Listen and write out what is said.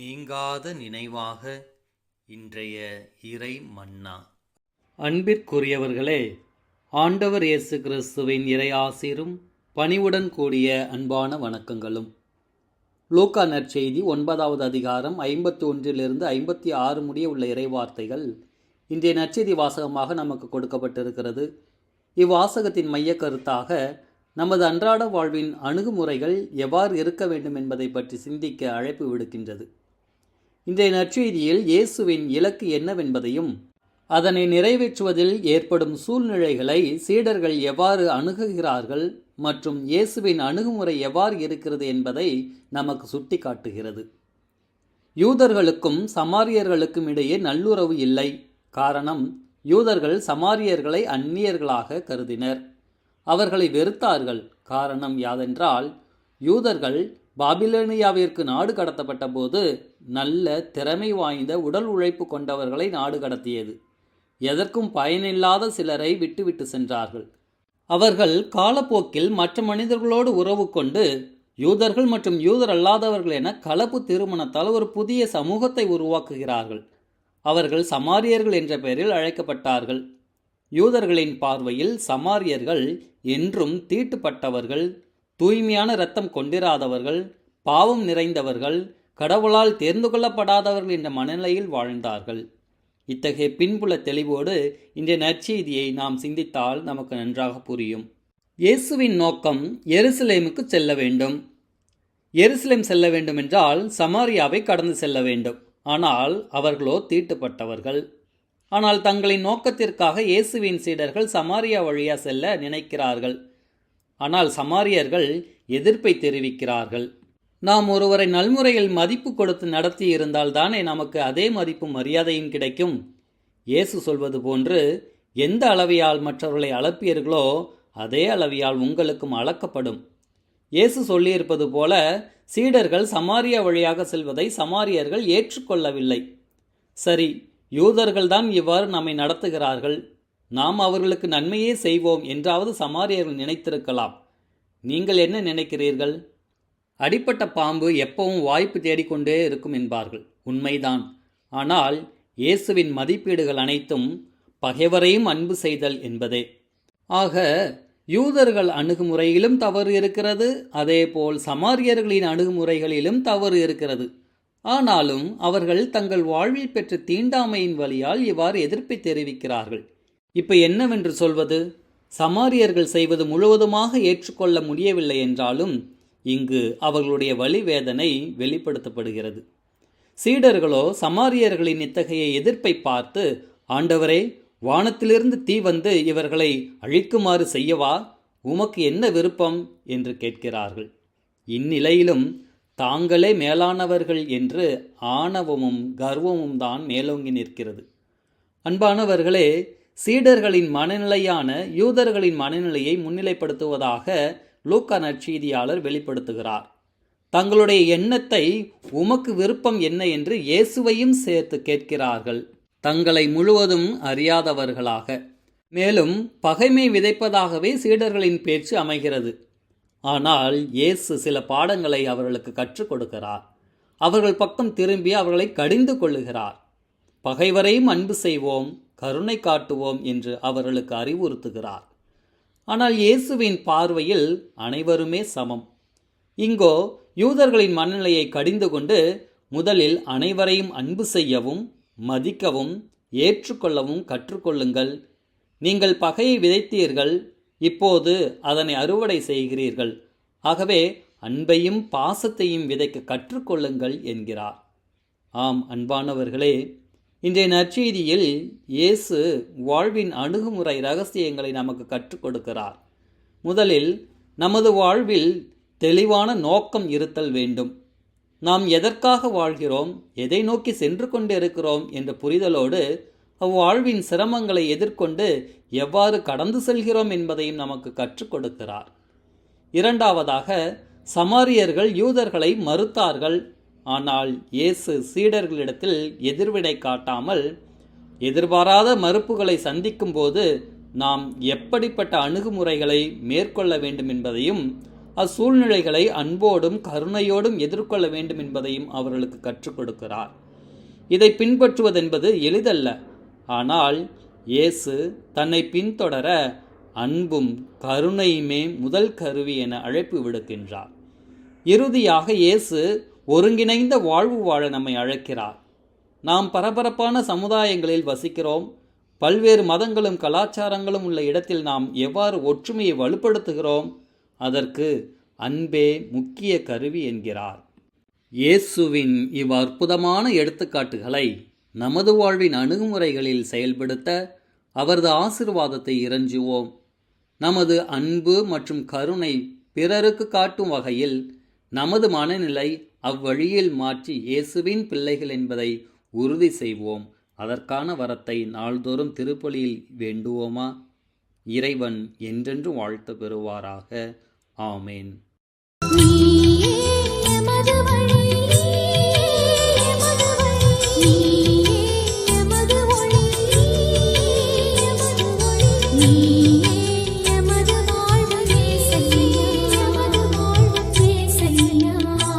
நீங்காத நினைவாக இன்றைய இறை மன்னா அன்பிற்குரியவர்களே ஆண்டவர் இயேசு கிறிஸ்துவின் இறையாசிரும் பணிவுடன் கூடிய அன்பான வணக்கங்களும். லூக்கா நற்செய்தி ஒன்பதாவது அதிகாரம் ஐம்பத்தி ஒன்றிலிருந்து ஐம்பத்தி ஆறு முடிய உள்ள இறைவார்த்தைகள் இன்றைய நற்செய்தி வாசகமாக நமக்கு கொடுக்கப்பட்டிருக்கிறது. இவ்வாசகத்தின் மையக் கருத்தாக நமது அன்றாட வாழ்வின் அணுகுமுறைகள் எவ்வாறு இருக்க வேண்டும் என்பதை பற்றி சிந்திக்க அழைப்பு விடுக்கின்றது. இன்றைய நற்செய்தியில் இயேசுவின் இலக்கு என்னவென்பதையும் அதனை நிறைவேற்றுவதில் ஏற்படும் சூழ்நிலைகளை சீடர்கள் எவ்வாறு அணுகுகிறார்கள் மற்றும் இயேசுவின் அணுகுமுறை எவ்வாறு இருக்கிறது என்பதை நமக்கு சுட்டிக்காட்டுகிறது. யூதர்களுக்கும் சமாரியர்களுக்கும் இடையே நல்லுறவு இல்லை. காரணம் யூதர்கள் சமாரியர்களை அந்நியர்களாக கருதினர். அவர்களை வெறுத்தார்கள். காரணம் யாதென்றால் யூதர்கள் பாபிலோனியாவிற்கு நாடு கடத்தப்பட்ட போது நல்ல திறமை வாய்ந்த உடல் உழைப்பு கொண்டவர்களை நாடு கடத்தியது. எதற்கும் பயனில்லாத சிலரை விட்டுவிட்டு சென்றார்கள். அவர்கள் காலப்போக்கில் மற்ற மனிதர்களோடு உறவு கொண்டு யூதர்கள் மற்றும் யூதர் அல்லாதவர்கள் என கலப்பு திருமணத்தால் ஒரு புதிய சமூகத்தை உருவாக்குகிறார்கள். அவர்கள் சமாரியர்கள் என்ற பெயரில் அழைக்கப்பட்டார்கள். யூதர்களின் பார்வையில் சமாரியர்கள் என்றும் தீட்டுப்பட்டவர்கள் தூய்மையான இரத்தம் கொண்டிராதவர்கள் பாவம் நிறைந்தவர்கள் கடவுளால் தேர்ந்து கொள்ளப்படாதவர்கள் என்ற மனநிலையில் வாழ்ந்தார்கள். இத்தகைய பின்புல தெளிவோடு இன்றைய நற்செய்தியை நாம் சிந்தித்தால் நமக்கு நன்றாக புரியும். இயேசுவின் நோக்கம் எருசலேமுக்கு செல்ல வேண்டும். எருசலேம் செல்ல வேண்டும் என்றால் சமாரியாவை கடந்து செல்ல வேண்டும். ஆனால் அவர்களோ தீட்டுப்பட்டவர்கள். ஆனால் தங்களின் நோக்கத்திற்காக இயேசுவின் சீடர்கள் சமாரியா வழியாக செல்ல நினைக்கிறார்கள். ஆனால் சமாரியர்கள் எதிர்ப்பை தெரிவிக்கிறார்கள். நாம் ஒருவரை நல்முறையில் மதிப்பு கொடுத்து நடத்தி இருந்தால் தானே நமக்கு அதே மதிப்பும் மரியாதையும் கிடைக்கும். இயேசு சொல்வது போன்று எந்த அளவையால் மற்றவர்களை அளப்பீர்களோ அதே அளவியால் உங்களுக்கும் அளக்கப்படும். இயேசு சொல்லியிருப்பது போல சீடர்கள் சமாரியா வழியாக செல்வதை சமாரியர்கள் ஏற்றுக்கொள்ளவில்லை. சரி யூதர்கள்தான் இவ்வாறு நம்மை நடத்துகிறார்கள். நாம் அவர்களுக்கு நன்மையே செய்வோம் என்றாவது சமாரியர்கள் நினைத்திருக்கலாம். நீங்கள் என்ன நினைக்கிறீர்கள்? அடிப்பட்ட பாம்பு எப்பவும் வாய்ப்பு தேடிக்கொண்டே இருக்கும் என்பார்கள். உண்மைதான். ஆனால் இயேசுவின் மதிப்பீடுகள் அனைத்தும் பகைவரையும் அன்பு செய்தல் என்பதே. ஆக யூதர்கள் அணுகுமுறையிலும் தவறு இருக்கிறது அதேபோல் சமாரியர்களின் அணுகுமுறைகளிலும் தவறு இருக்கிறது. ஆனாலும் அவர்கள் தங்கள் வாழ்வில் பெற்ற தீண்டாமையின் வழியால் இவ்வாறு எதிர்ப்பை தெரிவிக்கிறார்கள். இப்ப என்னவென்று சொல்வது? சமாரியர்கள் செய்வது முழுவதுமாக ஏற்றுக்கொள்ள முடியவில்லை என்றாலும் இங்கு அவர்களுடைய வழிவேதனை வெளிப்படுத்தப்படுகிறது. சீடர்களோ சமாரியர்களின் இத்தகைய எதிர்ப்பை பார்த்து ஆண்டவரே வானத்திலிருந்து தீ வந்து இவர்களை அழிக்குமாறு செய்யவா? உமக்கு என்ன விருப்பம்? என்று கேட்கிறார்கள். இந்நிலையிலும் தாங்களே மேலானவர்கள் என்று ஆணவமும் கர்வமும் தான் மேலோங்கி நிற்கிறது. அன்பானவர்களே சீடர்களின் மனநிலையான யூதர்களின் மனநிலையை முன்னிலைப்படுத்துவதாக லூக்கா நற்செய்தியாளர் வெளிப்படுத்துகிறார். தங்களுடைய எண்ணத்தை உமக்கு விருப்பம் என்ன? என்று இயேசுவையும் சேர்த்து கேட்கிறார்கள். தங்களை முழுவதும் அறியாதவர்களாக. மேலும் பகைமை விதைப்பதாகவே சீடர்களின் பேச்சு அமைகிறது. ஆனால் இயேசு சில பாடங்களை அவர்களுக்கு கற்றுக் கொடுக்கிறார். அவர்கள் பக்கம் திரும்பி அவர்களை கடிந்து கொள்ளுகிறார். பகைவரையும் அன்பு செய்வோம். கருணை காட்டுவோம் என்று அவர்களுக்கு அறிவுறுத்துகிறார். ஆனால் இயேசுவின் பார்வையில் அனைவருமே சமம். இங்கோ யூதர்களின் மனநிலையை கடிந்து கொண்டு முதலில் அனைவரையும் அன்பு செய்யவும் மதிக்கவும் ஏற்றுக்கொள்ளவும் கற்றுக்கொள்ளுங்கள். நீங்கள் பகையை விதைத்தீர்கள் இப்போது அதனை அறுவடை செய்கிறீர்கள். ஆகவே அன்பையும் பாசத்தையும் விதைக்க கற்றுக்கொள்ளுங்கள் என்கிறார். ஆம் அன்பானவர்களே இன்றைய நற்செய்தியில் இயேசு வாழ்வின் அணுகுமுறை ரகசியங்களை நமக்கு கற்றுக் கொடுக்கிறார். முதலில் நமது வாழ்வில் தெளிவான நோக்கம் இருத்தல் வேண்டும். நாம் எதற்காக வாழ்கிறோம் எதை நோக்கி சென்று கொண்டிருக்கிறோம் என்ற புரிதலோடு அவ்வாழ்வின் சிரமங்களை எதிர்கொண்டு எவ்வாறு கடந்து செல்கிறோம் என்பதையும் நமக்கு கற்றுக் கொடுக்கிறார். இரண்டாவதாக சமாரியர்கள் யூதர்களை மறுத்தார்கள் ஆனால் இயேசு சீடர்களிடத்தில் எதிர்வினை காட்டாமல் எதிர்பாராத மறுப்புகளை சந்திக்கும்போது நாம் எப்படிப்பட்ட அணுகுமுறைகளை மேற்கொள்ள வேண்டும் என்பதையும் அச்சூழ்நிலைகளை அன்போடும் கருணையோடும் எதிர்கொள்ள வேண்டும் என்பதையும் அவர்களுக்கு கற்றுக் கொடுக்கிறார். இதை பின்பற்றுவதென்பது எளிதல்ல. ஆனால் இயேசு தன்னை பின்தொடர அன்பும் கருணையுமே முதல் கருவி என அழைப்பு விடுக்கின்றார். இறுதியாக இயேசு ஒருங்கிணைந்த வாழ்வு வாழ நம்மை அழைக்கிறார். நாம் பரபரப்பான சமுதாயங்களில் வசிக்கிறோம். பல்வேறு மதங்களும் கலாச்சாரங்களும் உள்ள இடத்தில் நாம் எவ்வாறு ஒற்றுமையை வலுப்படுத்துகிறோம்? அதற்கு அன்பே முக்கிய கருவி என்கிறார். இயேசுவின் இவ் அற்புதமான எடுத்துக்காட்டுகளை நமது வாழ்வின் அணுகுமுறைகளில் செயல்படுத்த அவரது ஆசிர்வாதத்தை இறஞ்சுவோம் நமது அன்பு மற்றும் கருணை பிறருக்கு காட்டும் வகையில் நமது மனநிலை அவ்வழியில் மாற்றி இயேசுவின் பிள்ளைகள் என்பதை உறுதி செய்வோம். அதற்கான வரத்தை நாள்தோறும் திருப்பலியில் வேண்டுவோமா? இறைவன் என்றென்றும் வாழ்த்து பெறுவாராக. ஆமேன்.